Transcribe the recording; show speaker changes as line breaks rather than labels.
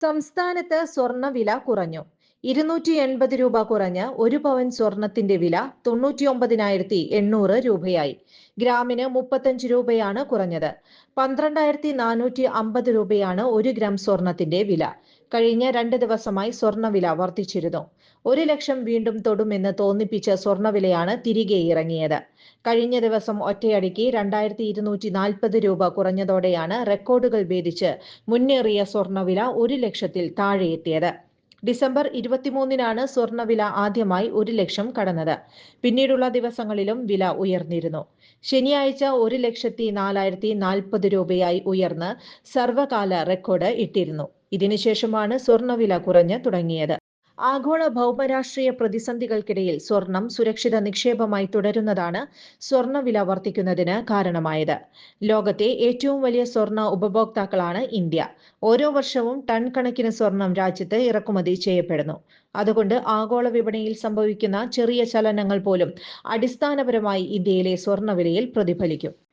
സംസ്ഥാനത്ത് സ്വർണവില കുറഞ്ഞു. ഇരുന്നൂറ്റി എൺപത് രൂപ കുറഞ്ഞ് ഒരു പവൻ സ്വർണത്തിന്റെ വില തൊണ്ണൂറ്റി ഒമ്പതിനായിരത്തി എണ്ണൂറ് രൂപയായി. ഗ്രാമിന് മുപ്പത്തഞ്ച് രൂപയാണ് കുറഞ്ഞത്. പന്ത്രണ്ടായിരത്തി നാനൂറ്റി അമ്പത് രൂപയാണ് ഒരു ഗ്രാം സ്വർണത്തിന്റെ വില. കഴിഞ്ഞ രണ്ട് ദിവസമായി സ്വർണവില വർദ്ധിച്ചിരുന്നു ഒരു ലക്ഷം വീണ്ടും തൊടുമെന്ന് തോന്നിപ്പിച്ച സ്വർണവിലയാണ് തിരികെ ഇറങ്ങിയത്. കഴിഞ്ഞ ദിവസം ഒറ്റയടിക്ക് രണ്ടായിരത്തി ഇരുന്നൂറ്റി നാൽപ്പത് രൂപ കുറഞ്ഞതോടെയാണ് റെക്കോർഡുകൾ ഭേദിച്ച് മുന്നേറിയ സ്വർണവില ഒരു ലക്ഷത്തിൽ താഴെയെത്തിയത്. ഡിസംബർ ഇരുപത്തിമൂന്നിനാണ് സ്വർണവില ആദ്യമായി ഒരു ലക്ഷം കടന്നത്. പിന്നീടുള്ള ദിവസങ്ങളിലും വില ഉയർന്നിരുന്നു. ശനിയാഴ്ച ഒരു ലക്ഷത്തി നാലായിരത്തി നാൽപ്പത് രൂപയായി ഉയർന്ന് സർവകാല റെക്കോർഡ് ഇട്ടിരുന്നു. ഇതിനുശേഷമാണ് സ്വർണവില കുറഞ്ഞു തുടങ്ങിയത്. ആഗോള ഭൗമരാഷ്ട്രീയ പ്രതിസന്ധികൾക്കിടയിൽ സ്വർണം സുരക്ഷിത നിക്ഷേപമായി തുടരുന്നതാണ് സ്വർണവില വർദ്ധിക്കുന്നതിന് കാരണമായത്. ലോകത്തെ ഏറ്റവും വലിയ സ്വർണ ഉപഭോക്താക്കളാണ് ഇന്ത്യ. ഓരോ വർഷവും ടൺ കണക്കിന് സ്വർണം രാജ്യത്ത് ഇറക്കുമതി ചെയ്യപ്പെടുന്നു. അതുകൊണ്ട് ആഗോള വിപണിയിൽ സംഭവിക്കുന്ന ചെറിയ ചലനങ്ങൾ പോലും അടിസ്ഥാനപരമായി ഇന്ത്യയിലെ സ്വർണവിലയിൽ പ്രതിഫലിക്കും.